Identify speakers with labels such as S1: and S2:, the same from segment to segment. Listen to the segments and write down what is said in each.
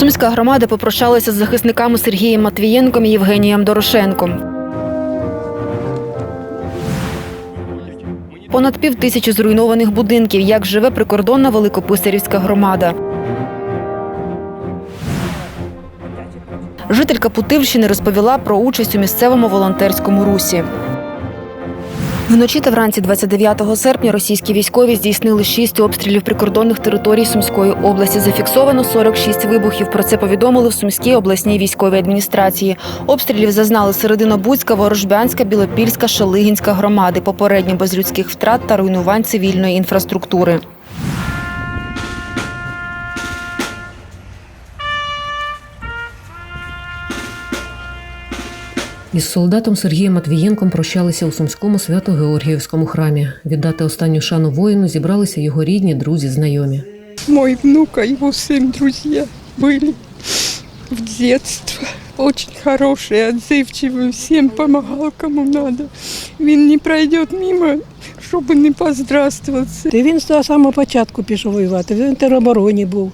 S1: Сумська громада попрощалася з захисниками Сергієм Матвієнком і Євгенієм Дорошенком. Понад пів тисячі зруйнованих будинків. Як живе прикордонна Великописарівська громада. Жителька Путивщини розповіла про участь у місцевому волонтерському русі. Вночі та вранці 29 серпня російські військові здійснили шість обстрілів прикордонних територій Сумської області. Зафіксовано 46 вибухів. Про це повідомили в Сумській обласній військовій адміністрації. Обстрілів зазнали Серединобудська, Ворожбянська, Білопільська, Шелигінська громади. Попередньо без людських втрат та руйнувань цивільної інфраструктури.
S2: Із солдатом Сергієм Матвієнком прощалися у Сумському свято-Георгіївському храмі. Віддати останню шану воїну зібралися його рідні, друзі, знайомі.
S3: Мой внук, а его сын, друзья, были в детстве. Очень хороший, отзывчивый, всем помогал, кому надо. Він не пройдет мимо, чтобы не поздравствоваться.
S4: І він з того самого початку пішов воювати. Він в теробороні був,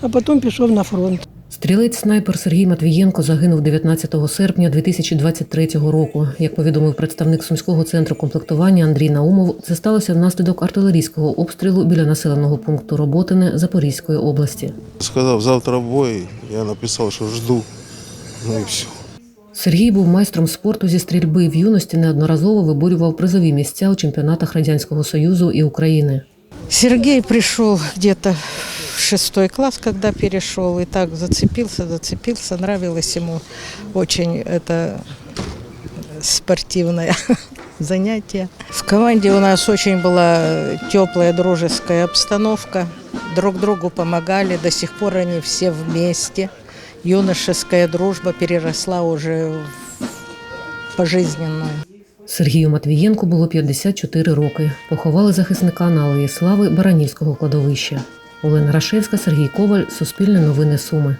S4: а потім пішов на фронт.
S2: Стрілець-снайпер Сергій Матвієнко загинув 19 серпня 2023 року. Як повідомив представник Сумського центру комплектування Андрій Наумов, це сталося внаслідок артилерійського обстрілу біля населеного пункту Роботине Запорізької області.
S5: Сказав, завтра бой, я написав, що жду. Ну і все.
S2: Сергій був майстром спорту зі стрільби в юності неодноразово виборював призові місця у чемпіонатах Радянського Союзу і України.
S6: Сергей пришел где-то в шестой класс, когда перешел, и так зацепился, зацепился, нравилось ему очень это спортивное занятие. В команде у нас очень была теплая дружеская обстановка, друг другу помогали, до сих пор они все вместе. Юношеская дружба переросла уже в пожизненную.
S2: Сергію Матвієнку було 54 роки. Поховали захисника на Алеї Слави Баранівського кладовища. Олена Рашевська, Сергій Коваль, Суспільне новини Суми.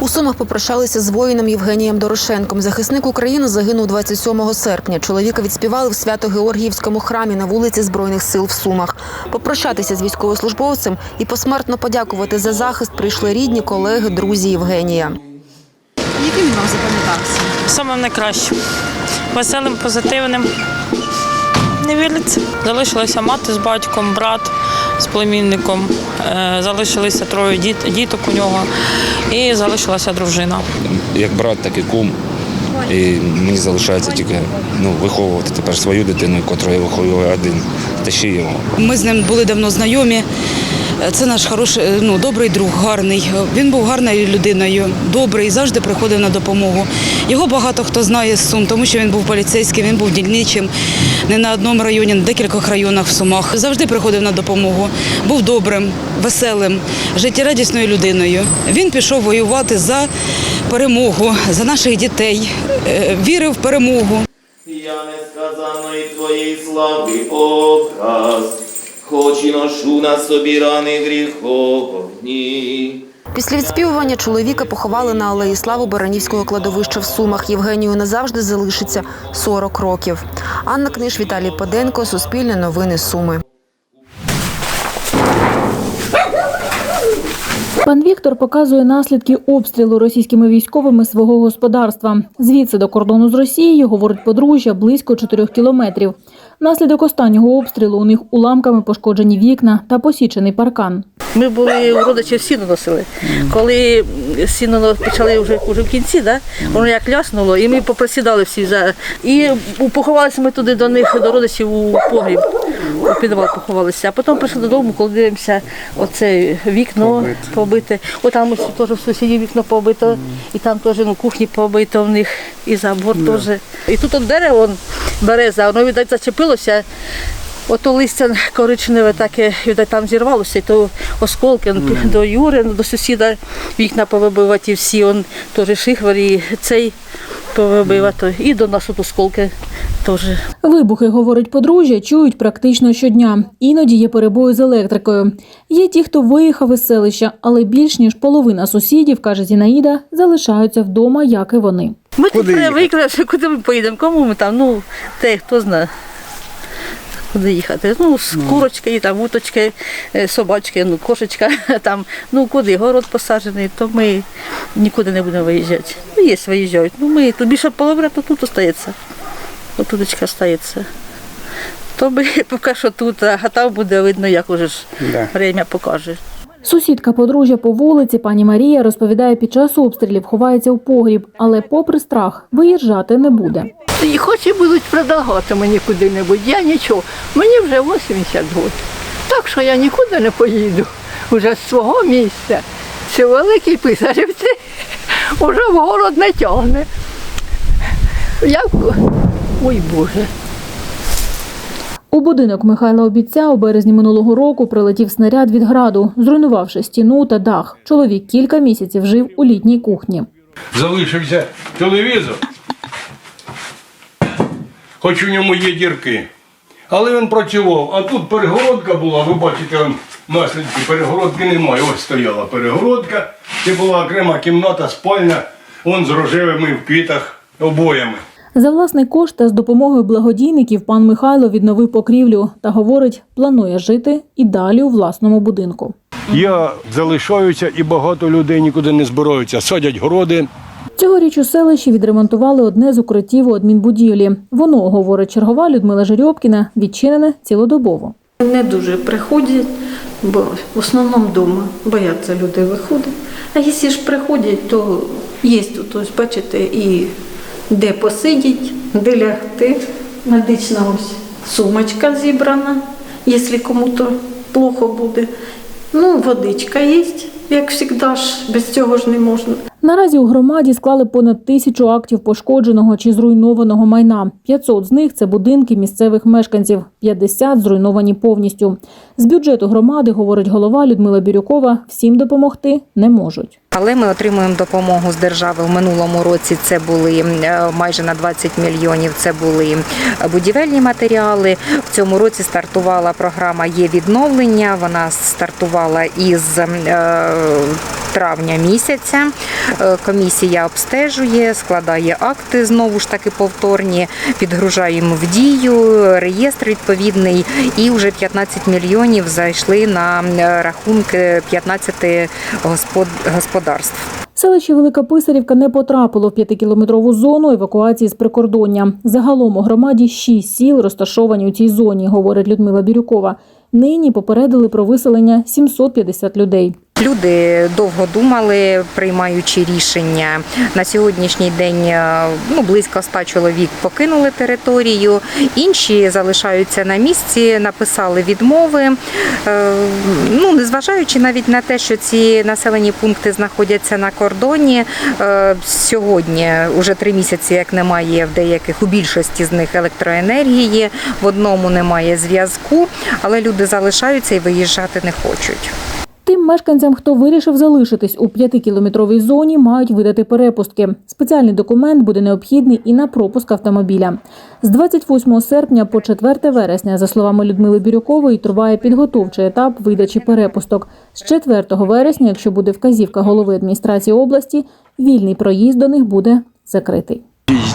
S1: У Сумах попрощалися з воїном Євгенієм Дорошенком. Захисник України загинув 27 серпня. Чоловіка відспівали в Свято-Георгіївському храмі на вулиці Збройних сил в Сумах. Попрощатися з військовослужбовцем і посмертно подякувати за захист прийшли рідні, колеги, друзі Євгенія.
S7: Яким він вам запам'ятався?
S8: самим найкращим. Веселим, позитивним. Не віриться. Залишилася мати з батьком, брат з племінником, е, залишилися троє діт, діток у нього і залишилася дружина.
S9: як брат, так і кум. І мені залишається тільки ну, виховувати тепер свою дитину, яку я виховую один, та ще його.
S7: Ми з ним були давно знайомі. Це наш хороший, ну добрий друг, гарний. Він був гарною людиною, добрий, завжди приходив на допомогу. Його багато хто знає з Сум, тому що він був поліцейським, він був дільничим не на одному районі, на декількох районах в Сумах. Завжди приходив на допомогу. Був добрим, веселим, життєрадісною людиною. Він пішов воювати за перемогу, за наших дітей, е, вірив в перемогу.
S10: Я несказаної твоєї слави образ, хоч і ношу на собі рани гріховні.
S1: Після відспівування чоловіка поховали на алеї Слави Баранівського кладовища в Сумах. Євгенію назавжди залишиться 40 років. Анна Книж, Віталій Паденко, Суспільне новини Суми.
S11: Пан Віктор показує наслідки обстрілу російськими військовими свого господарства. Звідси до кордону з Росією, говорить подружжя, близько 4 кілометрів. Внаслідок останнього обстрілу у них уламками пошкоджені вікна та посічений паркан.
S4: Ми були у родичів сіно носили. Коли сіно почали вже, вже в кінці, да? воно як ляснуло, і ми попросідали всі за. І поховалися ми туди до них, до родичів у погріб. У підвал поховалися. А потім прийшли додому, коли дивимося, оце вікно побите. Отам ось теж в сусідів вікно побито, і там теж ну, кухні побито в них, і забор теж. І тут от дерево, он, береза, воно, видать, зачепилося. Ото листя коричневе таке, там зірвалося, і то осколки он, до Юри, до сусіда вікна повибиваті всі, он теж шихвар і цей повибивато. І до нас от осколки теж.
S11: Вибухи, говорить подружжя, чують практично щодня. Іноді є перебої з електрикою. Є ті, хто виїхав із селища, але більш ніж половина сусідів, каже Зінаїда, залишаються вдома, як і вони.
S4: Ми тут привикли, що куди ми поїдемо, кому ми там, ну, те, хто знає. Куди їхати. Ну, з курочки, там уточки, е, собачки, ну, кошечка, там, ну куди, город посаджений, то ми нікуди не будемо виїжджати. Ну, є, виїжджають. Ну, ми тут більше половина, то тут остається. Отуточка стається. остається. То ми поки що тут, а там буде видно, як уже ж время покаже.
S11: Сусідка подружжя по вулиці пані Марія розповідає, під час обстрілів ховається у погріб, але попри страх виїжджати не буде.
S12: І хоч і будуть продавати мені куди-небудь, я нічого. Мені вже 80 років. Так що я нікуди не поїду. Уже з свого місця. Це великий писарівці вже в город не тягне. Як... Ой Боже.
S11: У будинок Михайла Обіця у березні минулого року прилетів снаряд від граду, зруйнувавши стіну та дах. Чоловік кілька місяців жив у літній кухні.
S13: залишився телевізор, хоч у ньому є дірки. Але він працював. А тут перегородка була, ви бачите, наслідки перегородки немає. Ось стояла перегородка. Це була окрема кімната, спальня, он з рожевими в квітах обоями.
S11: За власний кошт та з допомогою благодійників пан Михайло відновив покрівлю та говорить, планує жити і далі у власному будинку.
S13: Я залишаюся і багато людей нікуди не збираються. Садять городи.
S11: Цьогоріч у селищі відремонтували одне з укриттів у адмінбудівлі. Воно, говорить чергова Людмила Жерьобкіна, відчинене цілодобово.
S14: Не дуже приходять, бо в основному вдома бояться люди виходити. А якщо ж приходять, то є тут, ось бачите, і де посидіти, де лягти. Медична ось сумочка зібрана, якщо кому-то плохо буде. Ну, водичка є, як завжди без цього ж не можна.
S11: Наразі у громаді склали понад тисячу актів пошкодженого чи зруйнованого майна. 500 з них це будинки місцевих мешканців, 50 зруйновані повністю. З бюджету громади, говорить голова Людмила Бірюкова, всім допомогти не можуть.
S15: Але ми отримуємо допомогу з держави в минулому році. Це були е, майже на 20 мільйонів. Це були будівельні матеріали. В цьому році стартувала програма Є відновлення. Вона стартувала із е, травня місяця. Е, Комісія обстежує, складає акти знову ж таки повторні, підгружаємо в дію, реєстр відповідний, і вже 15 мільйонів зайшли на е, рахунки 15 господ- господарств.
S11: Селище Велика Писарівка не потрапило в п'ятикілометрову зону евакуації з прикордоння. Загалом у громаді шість сіл розташовані у цій зоні, говорить Людмила Бірюкова. Нині попередили про виселення 750 людей.
S15: Люди довго думали, приймаючи рішення. На сьогоднішній день е, ну, близько ста чоловік покинули територію, інші залишаються на місці, написали відмови. Е, Ну, незважаючи навіть на те, що ці населені пункти знаходяться на кордоні, е, сьогодні вже три місяці, як немає в деяких у більшості з них електроенергії, в одному немає зв'язку, але люди залишаються і виїжджати не хочуть.
S11: Тим мешканцям, хто вирішив залишитись у п'ятикілометровій зоні, мають видати перепустки. Спеціальний документ буде необхідний і на пропуск автомобіля. З 28 серпня по 4 вересня, за словами Людмили Бірюкової, триває підготовчий етап видачі перепусток. З 4 вересня, якщо буде вказівка голови адміністрації області, вільний проїзд до них буде закритий.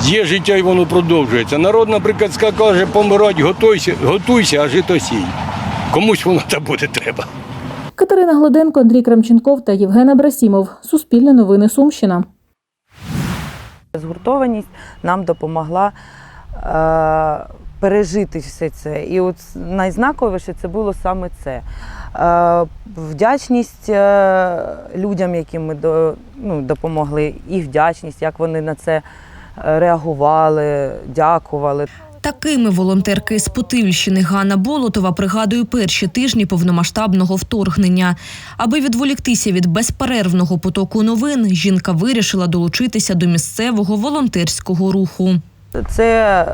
S13: Є життя і воно продовжується. Народ, наприклад, каже, помирать, готуйся, готуйся, а жито сій. Комусь воно та буде треба.
S11: Катерина Гладенко, Андрій Крамченков та Євген Абрасімов. Суспільне новини Сумщина.
S16: Згуртованість нам допомогла е, пережити все це. І от найзнаковіше це було саме це. Е, вдячність е, людям, яким ми до, ну, допомогли, і вдячність, як вони на це е, реагували, дякували.
S17: Такими волонтерки з Путивльщини Ганна Болотова пригадує перші тижні повномасштабного вторгнення. Аби відволіктися від безперервного потоку новин, жінка вирішила долучитися до місцевого волонтерського руху.
S16: Це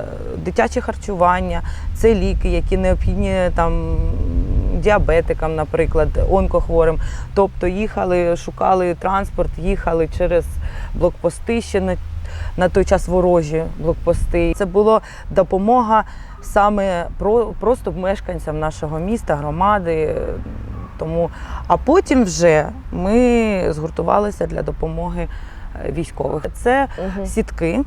S16: дитяче харчування, це ліки, які необхідні там діабетикам, наприклад, онкохворим. Тобто їхали, шукали транспорт, їхали через блокпости ще на, на той час ворожі блокпости. Це була допомога саме про, просто мешканцям нашого міста, громади. Тому, а потім вже ми згуртувалися для допомоги е, військових. Це сітки.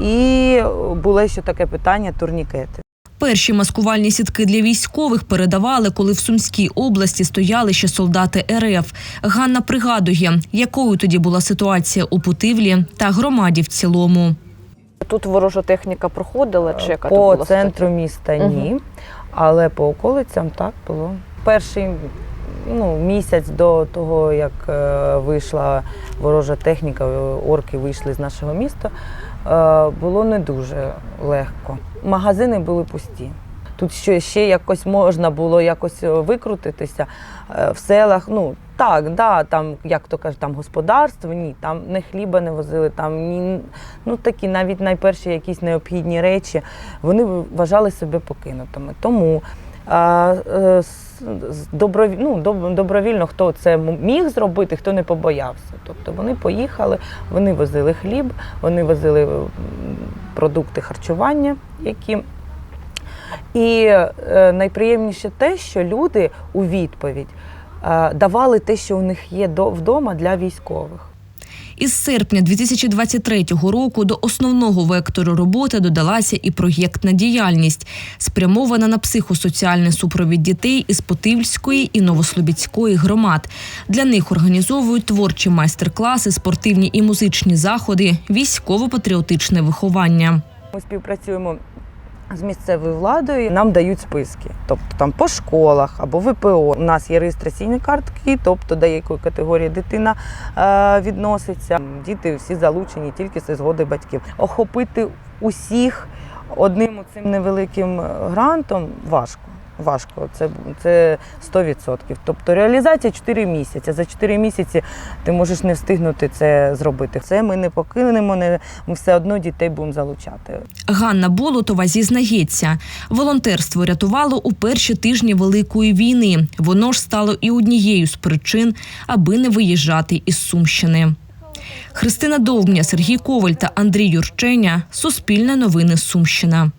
S16: І було ще таке питання турнікети.
S17: Перші маскувальні сітки для військових передавали, коли в Сумській області стояли ще солдати РФ. Ганна пригадує, якою тоді була ситуація у Путивлі та громаді в цілому.
S18: Тут ворожа техніка проходила чи яка
S16: По
S18: була
S16: центру міста ні,
S18: Мгм.
S16: але по околицям так було. Перший ну, місяць до того, як е, вийшла ворожа техніка, орки вийшли з нашого міста, було не дуже легко. Магазини були пусті. Тут ще, ще якось можна було якось е, викрутитися Е, в селах. Ну так, да, там, як то кажуть, там господарство, ні, там не хліба не возили, там ні, ну такі навіть найперші якісь необхідні речі, вони вважали себе покинутими. Тому е, ну, добровільно хто це міг зробити, хто не побоявся. Тобто вони поїхали, вони возили хліб, вони возили продукти харчування, які і е, найприємніше те, що люди у відповідь давали те, що у них є до, вдома для військових.
S17: Із серпня 2023 року до основного вектору роботи додалася і проєктна діяльність, спрямована на психосоціальний супровід дітей із Потивльської і Новослобідської громад. Для них організовують творчі майстер-класи, спортивні і музичні заходи, військово-патріотичне виховання.
S16: Ми співпрацюємо з місцевою владою, нам дають списки. Тобто там по школах або ВПО. У нас є реєстраційні картки, тобто до якої категорії дитина е, відноситься. Діти всі залучені тільки зі згоди батьків. Охопити усіх одним цим невеликим грантом важко. Важко, це, це 100%. Тобто реалізація 4 місяці. За 4 місяці ти можеш не встигнути це зробити. Це ми не покинемо, не, ми все одно дітей будемо залучати.
S17: Ганна Болотова зізнається, волонтерство рятувало у перші тижні Великої війни. Воно ж стало і однією з причин, аби не виїжджати із Сумщини. Христина Довгня, Сергій Коваль та Андрій Юрченя. Суспільне новини Сумщина.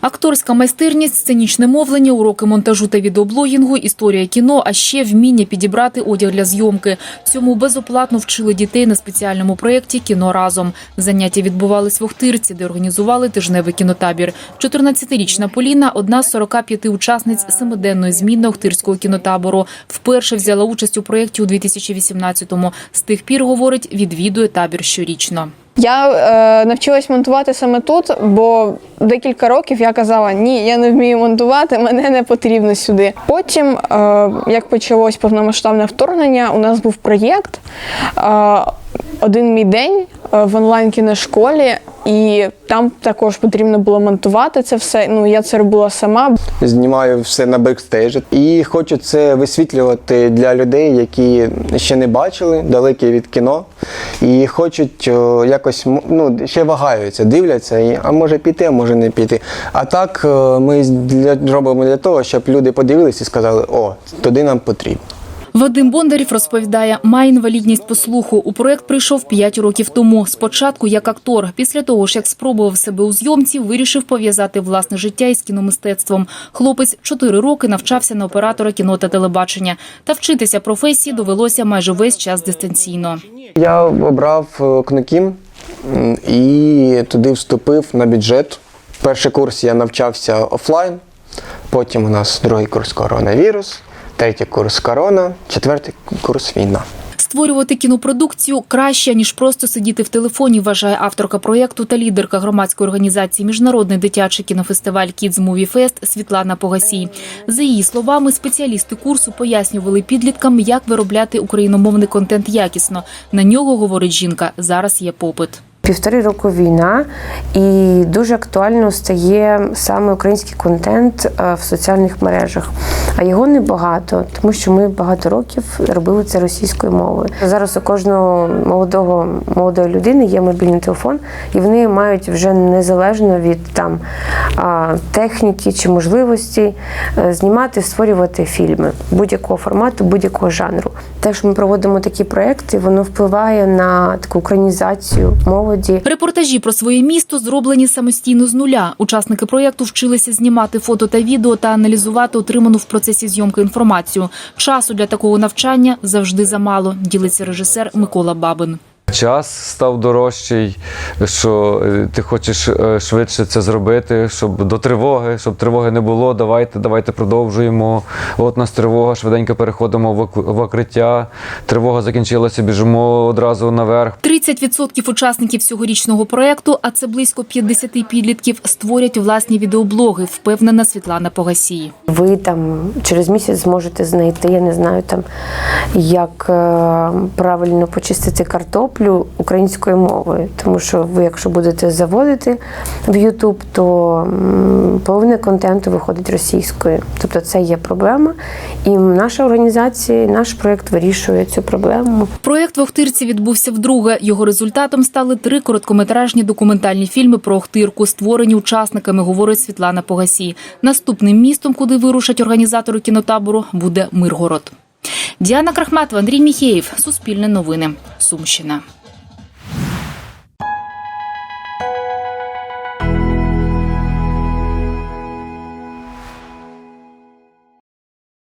S19: Акторська майстерність, сценічне мовлення, уроки монтажу та відеоблогінгу, історія кіно, а ще вміння підібрати одяг для зйомки. Цьому безоплатно вчили дітей на спеціальному проєкті Кіно разом. Заняття відбувались в Охтирці, де організували тижневий кінотабір. 14-річна Поліна одна з 45 учасниць семиденної зміни Охтирського кінотабору. Вперше взяла участь у проєкті у 2018-му. З тих пір говорить, відвідує табір щорічно.
S20: Я е, навчилась монтувати саме тут, бо декілька років я казала, ні, я не вмію монтувати, мене не потрібно сюди. Потім, е, як почалось повномасштабне вторгнення, у нас був проєкт е, один мій день е, в онлайн кіношколі, і там також потрібно було монтувати це все. Ну я це робила сама.
S21: знімаю все на бекстейджі. І хочу це висвітлювати для людей, які ще не бачили, далекі від кіно, і хочуть о, якось ну, ще вагаються, дивляться, а може піти, а може не піти. А так е, ми для, робимо для того, щоб люди подивилися і сказали, о, туди нам потрібно.
S19: Вадим Бондарів розповідає, має інвалідність по слуху. У проект прийшов 5 років тому. Спочатку як актор. Після того ж, як спробував себе у зйомці, вирішив пов'язати власне життя із кіномистецтвом. Хлопець 4 роки навчався на оператора кіно та телебачення. Та вчитися професії довелося майже весь час дистанційно.
S21: Я обрав е, КНОКІМ і туди вступив на бюджет. Перший курс я навчався офлайн, потім у нас другий курс коронавірус, третій курс корона, четвертий курс війна.
S19: Створювати кінопродукцію краще ніж просто сидіти в телефоні. Вважає авторка проєкту та лідерка громадської організації Міжнародний дитячий кінофестиваль Kids Movie Fest Світлана Погасій. За її словами, спеціалісти курсу пояснювали підліткам, як виробляти україномовний контент якісно. На нього говорить жінка. Зараз є попит.
S22: Півтори року війна, і дуже актуально стає саме український контент е, в соціальних мережах. А його небагато, тому що ми багато років робили це російською мовою. Зараз у кожного молодого молодої людини є мобільний телефон, і вони мають вже незалежно від там техніки чи можливості е, знімати, створювати фільми будь-якого формату, будь-якого жанру. Те, що ми проводимо такі проекти, воно впливає на таку українізацію молоді.
S19: Репортажі про своє місто зроблені самостійно з нуля. Учасники проєкту вчилися знімати фото та відео та аналізувати отриману в процесі зйомки інформацію. Часу для такого навчання завжди замало. Ділиться режисер Микола Бабин.
S23: Час став дорожчий, що е, ти хочеш е, швидше це зробити, щоб до тривоги, щоб тривоги не було. Давайте, давайте продовжуємо. От нас тривога, швиденько переходимо в ок- в укриття. Тривога закінчилася, біжимо одразу наверх.
S19: 30% учасників цьогорічного проекту, а це близько 50 підлітків, створять власні відеоблоги, впевнена Світлана Погасій.
S22: Ви там через місяць зможете знайти, я не знаю там, як е, правильно почистити картоплю українською мовою. Тому що ви, якщо будете заводити в YouTube, то половина контенту виходить російською. Тобто це є проблема. І наша організація, наш проєкт вирішує цю проблему.
S19: Проєкт в Охтирці відбувся вдруге. Його результатом стали три короткометражні документальні фільми про Охтирку, створені учасниками, говорить Світлана Погасій. Наступним містом, куди вирушать організатори кінотабору, буде Миргород. Діана Крахматова, Андрій Міхеєв, Суспільне новини, Сумщина.